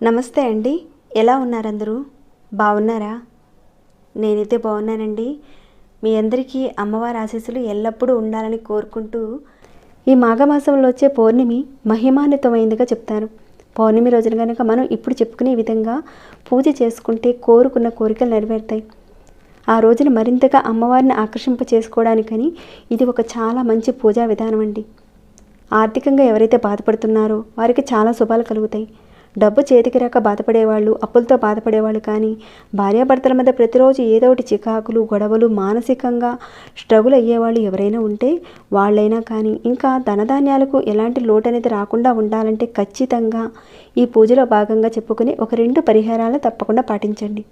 నమస్తే అండి. ఎలా ఉన్నారు అందరూ బాగున్నారా? నేనైతే బాగున్నానండి. మీ అందరికీ అమ్మవారి ఆశీస్సులు ఎల్లప్పుడూ ఉండాలని కోరుకుంటూ ఈ మాఘమాసంలో వచ్చే పౌర్ణమి మహిమాన్వితమైందిగా చెప్తారు పౌర్ణమి రోజున కనుక మనం ఇప్పుడు చెప్పుకునే విధంగా పూజ చేసుకుంటే కోరుకున్న కోరికలు నెరవేరుతాయి. ఆ రోజున మరింతగా అమ్మవారిని ఆకర్షింప చేసుకోవడానికని ఇది ఒక చాలా మంచి పూజా విధానం అండి. ఆర్థికంగా ఎవరైతే బాధపడుతున్నారో వారికి చాలా శుభాలు కలుగుతాయి. డబ్బు చేతికి రాక బాధపడేవాళ్ళు అప్పులతో బాధపడేవాళ్ళు కానీ భార్యాభర్తల మధ్య ప్రతిరోజు ఏదో ఒకటి చికాకులు గొడవలు మానసికంగా స్ట్రగుల్ అయ్యేవాళ్ళు ఎవరైనా ఉంటే వాళ్ళైనా కానీ ఇంకా ధనధాన్యాలకు ఎలాంటి లోటు అనేది రాకుండా ఉండాలంటే ఖచ్చితంగా ఈ పూజలో భాగంగా చెప్పుకుని ఒక రెండు పరిహారాలు తప్పకుండా పాటించండి.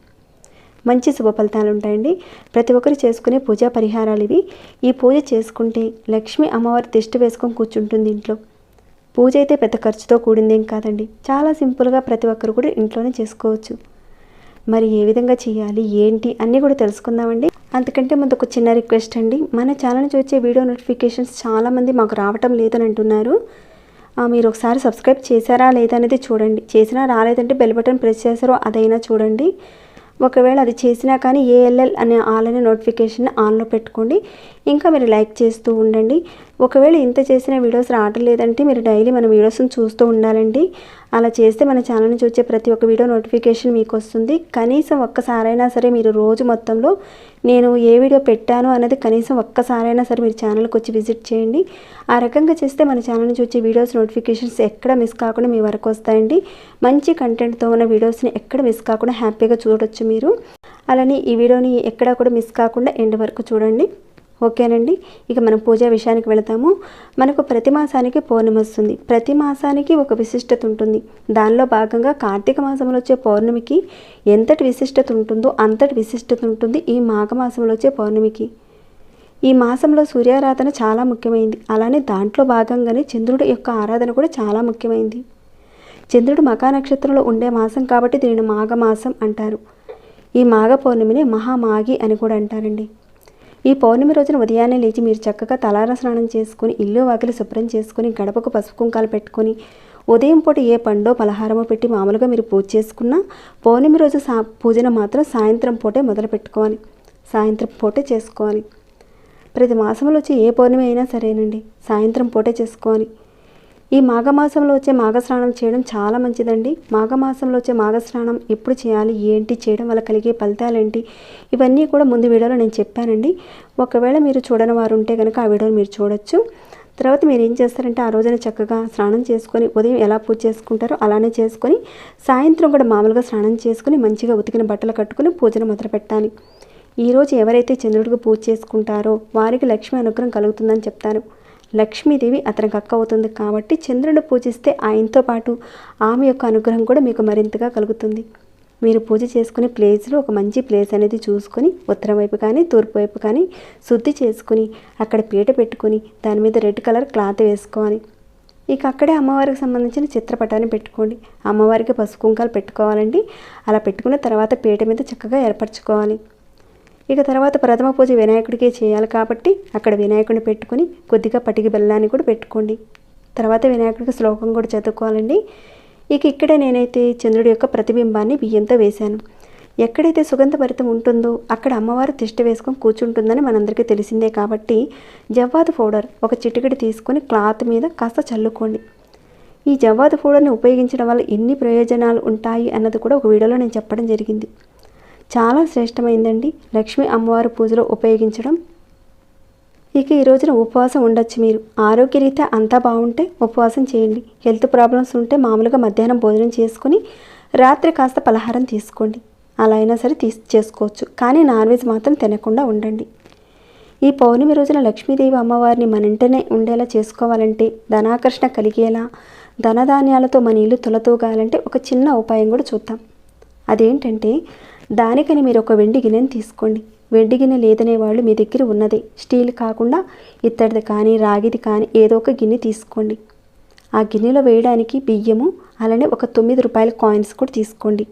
మంచి శుభ ఫలితాలు ఉంటాయండి. ప్రతి ఒక్కరు చేసుకునే పూజా పరిహారాలు ఇవి. ఈ పూజ చేసుకుంటే లక్ష్మి అమ్మవారి దిష్టి వేసుకొని కూర్చుంటుంది ఇంట్లో. పూజ అయితే పెద్ద ఖర్చుతో కూడిందేం కాదండి. చాలా సింపుల్గా ప్రతి ఒక్కరు కూడా ఇంట్లోనే చేసుకోవచ్చు. మరి ఏ విధంగా చేయాలి ఏంటి అన్నీ కూడా తెలుసుకుందామండి. అంతకంటే ముందు ఒక చిన్న రిక్వెస్ట్ అండి. మన ఛానల్ చూసే వచ్చే వీడియో నోటిఫికేషన్స్ చాలామంది మాకు రావటం లేదని అంటున్నారు. మీరు ఒకసారి సబ్స్క్రైబ్ చేశారా లేదా అనేది చూడండి. చేసినా రాలేదంటే బెల్ బటన్ ప్రెస్ చేశారో అదైనా చూడండి. ఒకవేళ అది చేసినా కానీ ఏఎల్ఎల్ అనే ఆల్ అనే నోటిఫికేషన్ ఆన్లో పెట్టుకోండి. ఇంకా మీరు లైక్ చేస్తూ ఉండండి. ఒకవేళ ఇంత చేసిన వీడియోస్ రావటం లేదంటే మీరు డైలీ మన వీడియోస్ని చూస్తూ ఉండాలండి. అలా చేస్తే మన ఛానల్ నుంచి వచ్చే ప్రతి ఒక్క వీడియో నోటిఫికేషన్ మీకు వస్తుంది కనీసం ఒక్కసారైనా సరే మీరు రోజు మొత్తంలో నేను ఏ వీడియో పెట్టాను అనేది కనీసం ఒక్కసారైనా సరే మీరు ఛానల్కి వచ్చి విజిట్ చేయండి. ఆ రకంగా చేస్తే మన ఛానల్ నుంచి వచ్చే వీడియోస్ నోటిఫికేషన్స్ ఎక్కడ మిస్ కాకుండా మీ వరకు వస్తాయండి. మంచి కంటెంట్తో ఉన్న వీడియోస్ని ఎక్కడ మిస్ కాకుండా హ్యాపీగా చూడొచ్చు మీరు. అలానే ఈ వీడియోని ఎక్కడా కూడా మిస్ కాకుండా ఎండ్ వరకు చూడండి. ఓకేనండి? ఇక మనం పూజా విషయానికి వెళతాము. మనకు ప్రతి మాసానికి పౌర్ణమి వస్తుంది. ప్రతి మాసానికి ఒక విశిష్టత ఉంటుంది. దానిలో భాగంగా కార్తీక మాసంలో వచ్చే పౌర్ణమికి ఎంతటి విశిష్టత ఉంటుందో అంతటి విశిష్టత ఉంటుంది ఈ మాఘమాసంలో వచ్చే పౌర్ణమికి. ఈ మాసంలో సూర్యారాధన చాలా ముఖ్యమైంది. అలానే దాంట్లో భాగంగానే చంద్రుడి యొక్క ఆరాధన కూడా చాలా ముఖ్యమైంది. చంద్రుడు మకా నక్షత్రంలో ఉండే మాసం కాబట్టి దీనిని మాఘమాసం అంటారు. ఈ మాఘ పౌర్ణమిని మహామాగి అని కూడా అంటారండి. ఈ పౌర్ణమి రోజున ఉదయాన్నే లేచి మీరు చక్కగా తలార స్నానం చేసుకుని ఇల్లు వాకిలి శుభ్రం చేసుకుని గడపకు పసుపు కుంకాలు పెట్టుకొని ఉదయం పూట ఏ పండో పలహారమో పెట్టి మామూలుగా మీరు పూజ చేసుకున్నా పౌర్ణమి రోజు సా పూజను మాత్రం సాయంత్రం పూటే మొదలు పెట్టుకోవాలి. సాయంత్రం పూటే చేసుకోవాలి. ప్రతి మాసంలో వచ్చి ఏ పౌర్ణమి అయినా సరేనండి. సాయంత్రం పూటే చేసుకోవాలి. ఈ మాఘమాసంలో వచ్చే మాఘస్నానం చేయడం చాలా మంచిదండి. మాఘమాసంలో వచ్చే మాఘస్నానం ఎప్పుడు చేయాలి? ఏంటి? చేయడం వల్ల కలిగే ఫలితాలు ఏంటి ఇవన్నీ కూడా ముందు వీడియోలో నేను చెప్పానండి. ఒకవేళ మీరు చూడని వారు ఉంటే కనుక ఆ వీడియోని మీరు చూడొచ్చు. తర్వాత మీరు ఏం చేస్తారంటే ఆ రోజున చక్కగా స్నానం చేసుకొని ఉదయం ఎలా పూజ చేసుకుంటారో అలానే చేసుకొని సాయంత్రం కూడా మామూలుగా స్నానం చేసుకొని మంచిగా ఉతికిన బట్టలు కట్టుకొని పూజను మొదలు పెట్టాలి. ఈరోజు ఎవరైతే చంద్రుడికి పూజ చేసుకుంటారో వారికి లక్ష్మి అనుగ్రహం కలుగుతుందని చెప్తాను. లక్ష్మీదేవి అతనికి అక్క అవుతుంది కాబట్టి చంద్రుడు పూజిస్తే ఆయనతో పాటు ఆమె యొక్క అనుగ్రహం కూడా మీకు మరింతగా కలుగుతుంది. మీరు పూజ చేసుకునే ప్లేస్లో ఒక మంచి ప్లేస్ అనేది చూసుకొని ఉత్తరం వైపు కానీ తూర్పు వైపు కానీ శుద్ధి చేసుకుని అక్కడ పీట పెట్టుకొని దాని మీద రెడ్ కలర్ క్లాత్ వేసుకోవాలి. ఇక అక్కడే అమ్మవారికి సంబంధించిన చిత్రపటాన్ని పెట్టుకోండి. అమ్మవారికి పసుపు కుంకాలు పెట్టుకోవాలండి. అలా పెట్టుకున్న తర్వాత పీట మీద చక్కగా ఏర్పరచుకోవాలి. ఇక తర్వాత ప్రథమ పూజ వినాయకుడికే చేయాలి కాబట్టి అక్కడ వినాయకుడిని పెట్టుకొని కొద్దిగా పటికి బెల్లాన్ని కూడా పెట్టుకోండి. తర్వాత వినాయకుడికి శ్లోకం కూడా చదువుకోవాలండి. ఇక ఇక్కడే నేనైతే చంద్రుడి యొక్క ప్రతిబింబాన్ని బియ్యంతో వేశాను. ఎక్కడైతే సుగంధభరితం ఉంటుందో అక్కడ అమ్మవారు తిష్ట వేసుకొని కూర్చుంటుందని మనందరికీ తెలిసిందే కాబట్టి జవ్వాదు పౌడర్ ఒక చిటికెడు తీసుకొని క్లాత్ మీద కాస్త చల్లుకోండి. ఈ జవ్వాదు పౌడర్ని ఉపయోగించడం వల్ల ఎన్ని ప్రయోజనాలు ఉంటాయి అన్నది కూడా ఒక వీడియోలో నేను చెప్పడం జరిగింది. చాలా శ్రేష్టమైందండి. లక్ష్మీ అమ్మవారి పూజలో ఉపయోగించడం. ఇక ఈ రోజున ఉపవాసం ఉండొచ్చు మీరు. ఆరోగ్యరీత్యా అంతా బాగుంటే ఉపవాసం చేయండి. హెల్త్ ప్రాబ్లమ్స్ ఉంటే మామూలుగా మధ్యాహ్నం భోజనం చేసుకుని రాత్రి కాస్త పలహారం తీసుకోండి. అలా అయినా సరే తీసి చేసుకోవచ్చు. కానీ నాన్ వెజ్ మాత్రం తినకుండా ఉండండి. ఈ పౌర్ణమి రోజున లక్ష్మీదేవి అమ్మవారిని మన ఇంటనే ఉండేలా చేసుకోవాలంటే ధనాకర్షణ కలిగేలా ధనధాన్యాలతో మన ఇల్లు తులతూగాలంటే ఒక చిన్న ఉపాయం కూడా చూద్దాం. అదేంటంటే దానికని మీరు ఒక వెండి గిన్నెని తీసుకోండి. వెండి గిన్నె లేదనే వాళ్ళు మీ దగ్గర ఉన్నదే. స్టీల్ కాకుండా ఇత్తడిది కానీ రాగిది కానీ ఏదో ఒక గిన్నె తీసుకోండి. ఆ గిన్నెలో వేయడానికి బియ్యము అలానే ఒక తొమ్మిది రూపాయల కాయిన్స్ కూడా తీసుకోండి.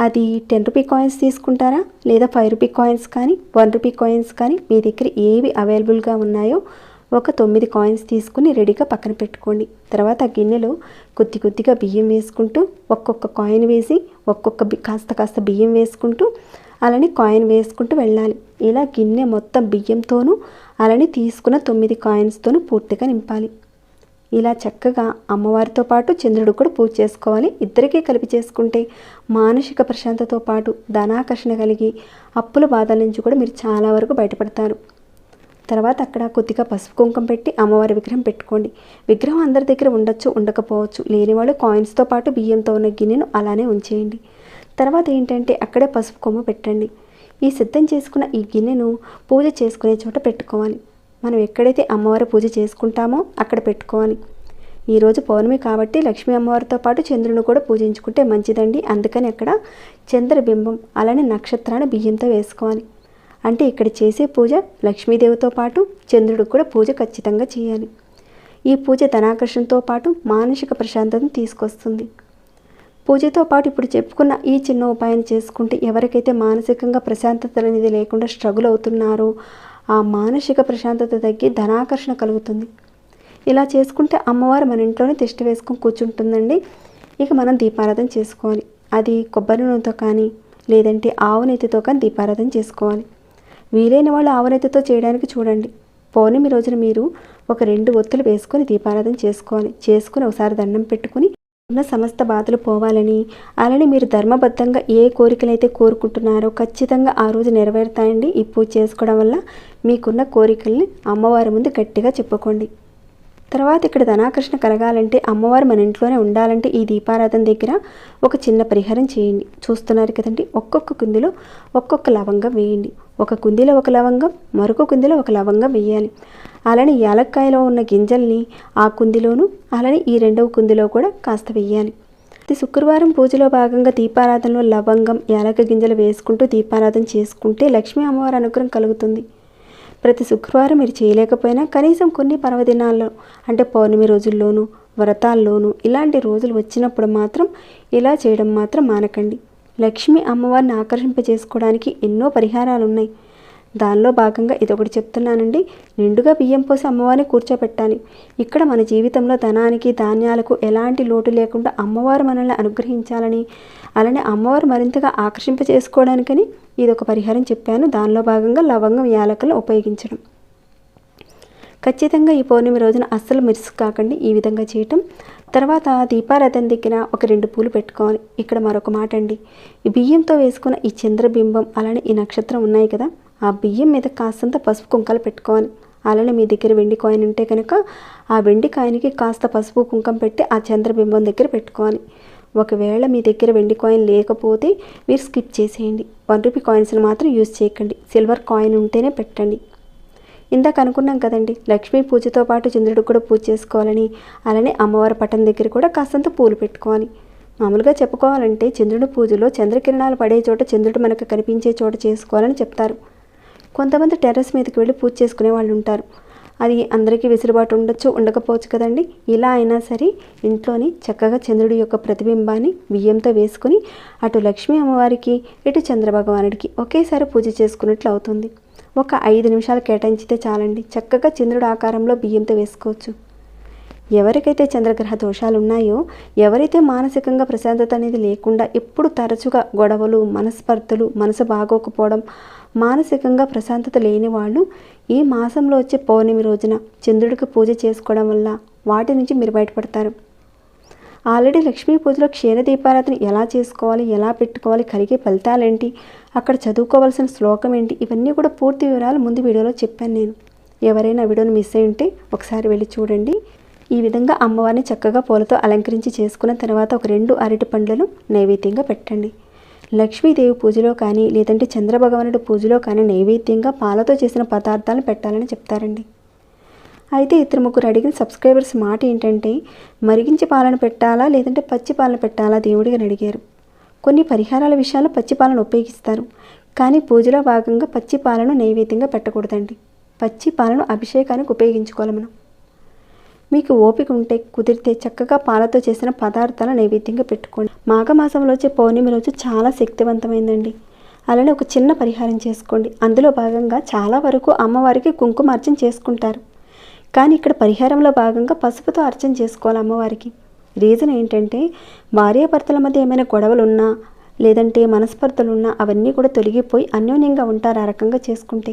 అది టెన్ రూపీ కాయిన్స్ తీసుకుంటారా? లేదా ఫైవ్ రూపీ కాయిన్స్ కానీ వన్ రూపీ కాయిన్స్ కానీ మీ దగ్గర ఏవి అవైలబుల్గా ఉన్నాయో ఒక తొమ్మిది కాయిన్స్ తీసుకుని రెడీగా పక్కన పెట్టుకోండి. తర్వాత ఆ గిన్నెలో కొద్ది కొద్దిగా బియ్యం వేసుకుంటూ ఒక్కొక్క కాయిన్ వేసి ఒక్కొక్క కాస్త కాస్త బియ్యం వేసుకుంటూ అలానే కాయిన్ వేసుకుంటూ వెళ్ళాలి. ఇలా గిన్నె మొత్తం బియ్యంతోనూ అలానే తీసుకున్న తొమ్మిది కాయిన్స్తోనూ పూర్తిగా నింపాలి. ఇలా చక్కగా అమ్మవారితో పాటు చంద్రుడు కూడా పూజ చేసుకోవాలి. ఇద్దరికీ కలిపి చేసుకుంటే మానసిక ప్రశాంతతో పాటు ధనాకర్షణ కలిగి అప్పుల బాధల నుంచి కూడా మీరు చాలా వరకు బయటపడతారు. తర్వాత అక్కడ కొద్దిగా పసుపు కుంకుమ పెట్టి అమ్మవారి విగ్రహం పెట్టుకోండి. విగ్రహం అందరి దగ్గర ఉండొచ్చు ఉండకపోవచ్చు. లేని వాళ్ళు కాయిన్స్తో పాటు బియ్యంతో ఉన్న గిన్నెను అలానే ఉంచేయండి. తర్వాత ఏంటంటే అక్కడే పసుపు కొమ్మ పెట్టండి. ఈ సిద్ధం చేసుకున్న ఈ గిన్నెను పూజ చేసుకునే చోట పెట్టుకోవాలి. మనం ఎక్కడైతే అమ్మవారి పూజ చేసుకుంటామో అక్కడ పెట్టుకోవాలి. ఈరోజు పౌర్ణమి కాబట్టి లక్ష్మీ అమ్మవారితో పాటు చంద్రుని కూడా పూజించుకుంటే మంచిదండి. అందుకని అక్కడ చంద్రబింబం అలానే నక్షత్రాన్ని బియ్యంతో వేసుకోవాలి. అంటే ఇక్కడ చేసే పూజ లక్ష్మీదేవితో పాటు చంద్రుడికి కూడా పూజ ఖచ్చితంగా చేయాలి. ఈ పూజ ధనాకర్షణతో పాటు మానసిక ప్రశాంతతను తీసుకొస్తుంది. పూజతో పాటు ఇప్పుడు చెప్పుకున్న ఈ చిన్న ఉపాయం చేసుకుంటే ఎవరికైతే మానసికంగా ప్రశాంతత అనేది లేకుండా స్ట్రగుల్ అవుతున్నారో ఆ మానసిక ప్రశాంతత తగ్గి ధనాకర్షణ కలుగుతుంది. ఇలా చేసుకుంటే అమ్మవారు మన ఇంట్లోనే తిష్ట వేసుకొని కూర్చుంటుందండి. ఇక మనం దీపారాధన చేసుకోవాలి. అది కొబ్బరి నూనెతో కానీ లేదంటే ఆవు నెత్తితో కానీ దీపారాధన చేసుకోవాలి. వీలైన వాళ్ళు ఆవనైతతో చేయడానికి చూడండి. పౌర్ణమి రోజున మీరు ఒక రెండు ఒత్తులు వేసుకొని దీపారాధన చేసుకోవాలి. చేసుకుని ఒకసారి దండం పెట్టుకుని ఉన్న సమస్త బాధలు పోవాలని అలానే మీరు ధర్మబద్ధంగా ఏ కోరికలైతే కోరుకుంటున్నారో ఖచ్చితంగా ఆ రోజు నెరవేరుతాయండి. ఈ పూజ చేసుకోవడం వల్ల మీకున్న కోరికల్ని అమ్మవారి ముందు గట్టిగా చెప్పుకోండి. తర్వాత ఇక్కడ ధనాకర్షణ కలగాలంటే అమ్మవారు మన ఇంట్లోనే ఉండాలంటే ఈ దీపారాధన దగ్గర ఒక చిన్న పరిహారం చేయండి. చూస్తున్నారు కదండి? ఒక్కొక్క కుందిలో ఒక్కొక్క లవంగం వేయండి. ఒక కుందిలో ఒక లవంగం మరొక కుందిలో ఒక లవంగం వేయాలి అలానే యాలక్కాయలో ఉన్న గింజల్ని ఆ కుందిలోను అలానే ఈ రెండవ కుందిలో కూడా కాస్త వేయాలి ఇది శుక్రవారం పూజలో భాగంగా దీపారాధనలో లవంగం యాలక గింజలు వేసుకుంటూ దీపారాధన చేసుకుంటే లక్ష్మీ అమ్మవారి అనుగ్రహం కలుగుతుంది. ప్రతి శుక్రవారం మీరు చేయలేకపోయినా కనీసం కొన్ని పర్వదినాల్లో అంటే పౌర్ణమి రోజుల్లోనూ వ్రతాల్లోనూ ఇలాంటి రోజులు వచ్చినప్పుడు మాత్రం ఇలా చేయడం మాత్రం మానకండి. లక్ష్మి అమ్మవారిని ఆకర్షింపజేసుకోవడానికి ఎన్నో పరిహారాలు ఉన్నాయి దానిలో భాగంగా ఇదొకటి చెప్తున్నానండి. నిండుగా బియ్యం పోసి అమ్మవారిని కూర్చోబెట్టాలి ఇక్కడ మన జీవితంలో ధనానికి ధాన్యాలకు ఎలాంటి లోటు లేకుండా అమ్మవారు మనల్ని అనుగ్రహించాలని అలానే అమ్మవారు మరింతగా ఆకర్షింప చేసుకోవడానికని ఇది ఒక పరిహారం చెప్పాను. దానిలో భాగంగా లవంగం యాలకులు ఉపయోగించడం. ఖచ్చితంగా ఈ పౌర్ణమి రోజున అస్సలు మిస్ కాకండి ఈ విధంగా చేయటం. తర్వాత దీపారథం దగ్గర ఒక రెండు పూలు పెట్టుకోవాలి. ఇక్కడ మరొక మాట అండి. ఈ బియ్యంతో వేసుకున్న ఈ చంద్రబింబం అలానే ఈ నక్షత్రం ఉన్నాయి కదా ఆ బియ్యం మీద కాస్తంత పసుపు కుంకాలు పెట్టుకోవాలి. అలానే మీ దగ్గర వెండి కాయిన్ ఉంటే కనుక ఆ వెండి కాయిన్కి కాస్త పసుపు కుంకం పెట్టి ఆ చంద్రబింబం దగ్గర పెట్టుకోవాలి. ఒకవేళ మీ దగ్గర వెండి కాయిన్ లేకపోతే మీరు స్కిప్ చేసేయండి. వన్ రూపీ కాయిన్స్ని మాత్రం యూజ్ చేయకండి. సిల్వర్ కాయిన్ ఉంటేనే పెట్టండి. ఇందాక అనుకున్నాం కదండి లక్ష్మీ పూజతో పాటు చంద్రుడు కూడా పూజ చేసుకోవాలని అలానే అమ్మవారి పట్టం దగ్గర కూడా కాస్తంత పూలు పెట్టుకోవాలి. మామూలుగా చెప్పుకోవాలంటే చంద్రుడి పూజలో చంద్రకిరణాలు పడే చోట చంద్రుడు మనకు కనిపించే చోట చేసుకోవాలని చెప్తారు. కొంతమంది టెర్రస్ మీదకి వెళ్ళి పూజ చేసుకునే వాళ్ళు ఉంటారు. అది అందరికీ వెసులుబాటు ఉండొచ్చు ఉండకపోవచ్చు కదండి. ఇలా అయినా సరే ఇంట్లోని చక్కగా చంద్రుడి యొక్క ప్రతిబింబాన్ని బియ్యంతో వేసుకుని అటు లక్ష్మీ అమ్మవారికి ఇటు చంద్రభగవానుడికి ఒకేసారి పూజ చేసుకున్నట్లు అవుతుంది. ఒక ఐదు నిమిషాలు కేటాయించితే చాలండి. చక్కగా చంద్రుడు ఆకారంలో బియ్యంతో వేసుకోవచ్చు. ఎవరికైతే చంద్రగ్రహ దోషాలు ఉన్నాయో ఎవరైతే మానసికంగా ప్రశాంతత అనేది లేకుండా ఎప్పుడు తరచుగా గొడవలు మనస్పర్ధలు మనసు బాగోకపోవడం మానసికంగా ప్రశాంతత లేని వాళ్ళు ఈ మాసంలో వచ్చే పౌర్ణమి రోజున చంద్రుడికి పూజ చేసుకోవడం వల్ల వాటి నుంచి మీరు బయటపడతారు. ఆల్రెడీ లక్ష్మీ పూజలో క్షీరదీపారాధన ఎలా చేసుకోవాలి ఎలా పెట్టుకోవాలి కలిగే ఫలితాలేంటి అక్కడ చదువుకోవాల్సిన శ్లోకం ఏంటి ఇవన్నీ కూడా పూర్తి వివరాలు ముందు వీడియోలో చెప్పాను నేను. ఎవరైనా వీడియోని మిస్ అయి ఉంటే ఒకసారి వెళ్ళి చూడండి. ఈ విధంగా అమ్మవారిని చక్కగా పూలతో అలంకరించి చేసుకున్న తర్వాత ఒక రెండు అరటి పండ్లను నైవేద్యంగా పెట్టండి. లక్ష్మీదేవి పూజలో కానీ లేదంటే చంద్రభగవానుడి పూజలో కానీ నైవేద్యంగా పాలతో చేసిన పదార్థాలను పెట్టాలని చెప్తారండి. అయితే ఇద్దరు ముగ్గురు అడిగిన సబ్స్క్రైబర్స్ మాట ఏంటంటే మరిగించి పాలన పెట్టాలా? లేదంటే పచ్చి పాలన పెట్టాలా? దేవుడిగా అడిగారు. కొన్ని పరిహారాల విషయాల్లో పచ్చి పాలన ఉపయోగిస్తారు కానీ పూజలో భాగంగా పచ్చి పాలను నైవేద్యంగా పెట్టకూడదండి. పచ్చి పాలను అభిషేకానికి ఉపయోగించుకోవాలి మనం. మీకు ఓపిక ఉంటే కుదిరితే చక్కగా పాలతో చేసిన పదార్థాల నైవేద్యంగా పెట్టుకోండి. మాఘమాసంలో వచ్చే పౌర్ణమి రోజు చాలా శక్తివంతమైందండి. అలానే ఒక చిన్న పరిహారం చేసుకోండి. అందులో భాగంగా చాలా వరకు అమ్మవారికి కుంకుమార్చన చేసుకుంటారు. కానీ ఇక్కడ పరిహారంలో భాగంగా పసుపుతో అర్చన చేసుకోవాలి అమ్మవారికి. రీజన్ ఏంటంటే భార్యాభర్తల మధ్య ఏమైనా గొడవలు ఉన్నా లేదంటే మనస్పర్ధలు ఉన్నా అవన్నీ కూడా తొలగిపోయి అన్యోన్యంగా ఉంటారు ఆ రకంగా చేసుకుంటే.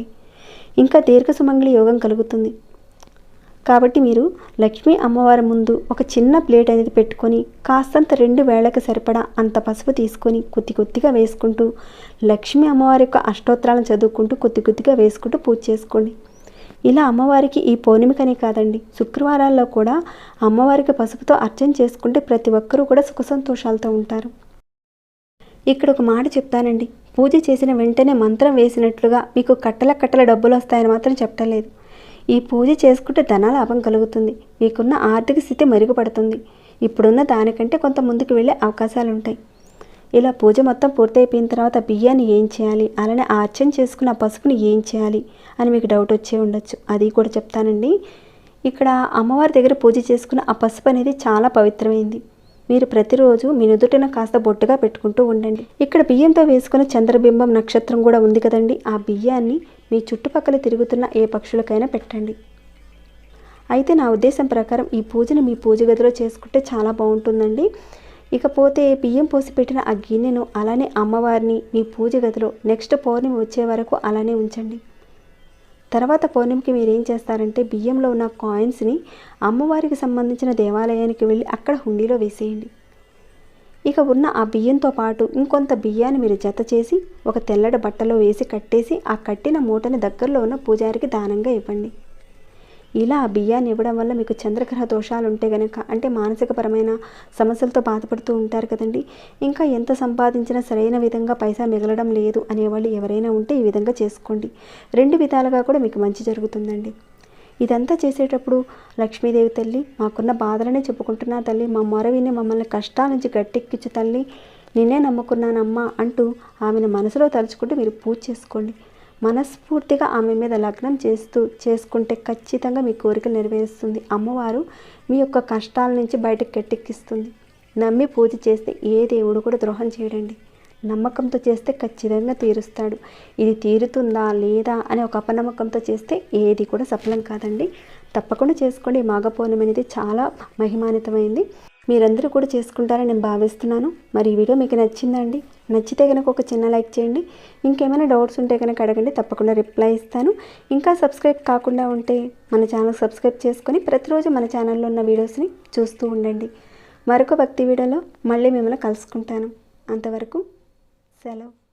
ఇంకా దీర్ఘ సుమంగళి యోగం కలుగుతుంది. కాబట్టి మీరు లక్ష్మీ అమ్మవారి ముందు ఒక చిన్న ప్లేట్ అనేది పెట్టుకొని కాస్తంత రెండు వేళకి సరిపడా అంత పసుపు తీసుకొని కొద్ది కొద్దిగా వేసుకుంటూ లక్ష్మీ అమ్మవారి యొక్క అష్టోత్తరాలను చదువుకుంటూ కొద్ది కొద్దిగా వేసుకుంటూ పూజ చేసుకోండి. ఇలా అమ్మవారికి ఈ పౌర్ణమికనే కాదండి. శుక్రవారాల్లో కూడా అమ్మవారికి పసుపుతో అర్చన చేసుకుంటే ప్రతి ఒక్కరూ కూడా సుఖ సంతోషాలతో ఉంటారు. ఇక్కడ ఒక మాట చెప్తానండి. పూజ చేసిన వెంటనే మంత్రం వేసినట్లుగా మీకు కట్టల కట్టల డబ్బులు వస్తాయని మాత్రం చెప్పలేదు. ఈ పూజ చేసుకుంటే ధనలాభం కలుగుతుంది. మీకున్న ఆర్థిక స్థితి మెరుగుపడుతుంది. ఇప్పుడున్న దానికంటే కొంత ముందుకు వెళ్ళే అవకాశాలు ఉంటాయి ఇలా పూజ మొత్తం పూర్తయిపోయిన తర్వాత బియ్యాన్ని ఏం చేయాలి? అలానే ఆర్చన చేసుకున్న ఆ పసుపుని ఏం చేయాలి? అని మీకు డౌట్ వచ్చే ఉండొచ్చు. అది కూడా చెప్తానండి. ఇక్కడ అమ్మవారి దగ్గర పూజ చేసుకున్న ఆ పసుపు అనేది చాలా పవిత్రమైంది. మీరు ప్రతిరోజు మీ నుదుటిన కాస్త బొట్టుగా పెట్టుకుంటూ ఉండండి. ఇక్కడ బియ్యంతో వేసుకున్న చంద్రబింబం నక్షత్రం కూడా ఉంది కదండి. ఆ బియ్యాన్ని మీ చుట్టుపక్కల తిరుగుతున్న ఏ పక్షులకైనా పెట్టండి. అయితే నా ఉద్దేశం ప్రకారం ఈ పూజను మీ పూజ గదిలో చేసుకుంటే చాలా బాగుంటుందండి. ఇకపోతే బియ్యం పోసి పెట్టిన ఆ గిన్నెను అలానే అమ్మవారిని మీ పూజ గదిలో నెక్స్ట్ పౌర్ణమి వచ్చే వరకు అలానే ఉంచండి. తర్వాత పౌర్ణమికి మీరు ఏం చేస్తారంటే బియ్యంలో ఉన్న కాయిన్స్ని అమ్మవారికి సంబంధించిన దేవాలయానికి వెళ్ళి అక్కడ హుండీలో వేసేయండి. ఇక ఉన్న ఆ బియ్యంతో పాటు ఇంకొంత బియ్యాన్ని మీరు జత చేసి ఒక తెల్లటి బట్టలో వేసి కట్టేసి ఆ కట్టిన మూటని దగ్గరలో ఉన్న పూజారికి దానంగా ఇవ్వండి. ఇలా బియ్యాన్ని ఇవ్వడం వల్ల మీకు చంద్రగ్రహ దోషాలు ఉంటే గనక అంటే మానసికపరమైన సమస్యలతో బాధపడుతూ ఉంటారు కదండి. ఇంకా ఎంత సంపాదించినా సరైన విధంగా పైసా మిగలడం లేదు అనేవాళ్ళు ఎవరైనా ఉంటే ఈ విధంగా చేసుకోండి. రెండు విధాలుగా కూడా మీకు మంచి జరుగుతుందండి. ఇదంతా చేసేటప్పుడు లక్ష్మీదేవి తల్లి మాకున్న బాధలనే చెప్పుకుంటున్నా తల్లి మా మొరవిని మమ్మల్ని కష్టాల నుంచి గట్టెక్కించు తల్లి నిన్నే నమ్ముకున్నానమ్మా అంటూ ఆమెను మనసులో తలుచుకుంటూ మీరు పూజ చేసుకోండి. మనస్ఫూర్తిగా ఆమె మీద లగ్నం చేస్తూ చేసుకుంటే ఖచ్చితంగా మీ కోరికలు నెరవేరుస్తుంది. అమ్మవారు మీ యొక్క కష్టాల నుంచి బయటకు గట్టెక్కిస్తుంది. నమ్మి పూజ చేస్తే ఏ దేవుడు కూడా ద్రోహం చేయడండి. నమ్మకంతో చేస్తే ఖచ్చితంగా తీరుస్తాడు. ఇది తీరుతుందా లేదా అనే ఒక అపనమ్మకంతో చేస్తే ఏది కూడా సఫలం కాదండి. తప్పకుండా చేసుకోండి. ఈ మాఘ పౌర్ణమి అనేది చాలా మహిమాన్వితమైంది. మీరందరూ కూడా చేసుకుంటారని నేను భావిస్తున్నాను. మరి ఈ వీడియో మీకు నచ్చిందండి? నచ్చితే కనుక ఒక చిన్న లైక్ చేయండి. ఇంకేమైనా డౌట్స్ ఉంటే కనుక అడగండి. తప్పకుండా రిప్లై ఇస్తాను. ఇంకా సబ్స్క్రైబ్ కాకుండా ఉంటే మన ఛానల్ సబ్స్క్రైబ్ చేసుకొని ప్రతిరోజు మన ఛానల్లో ఉన్న వీడియోస్ని చూస్తూ ఉండండి. మరొక భక్తి వీడియోలో మళ్ళీ మిమ్మల్ని కలుసుకుంటాను. అంతవరకు సెలవు.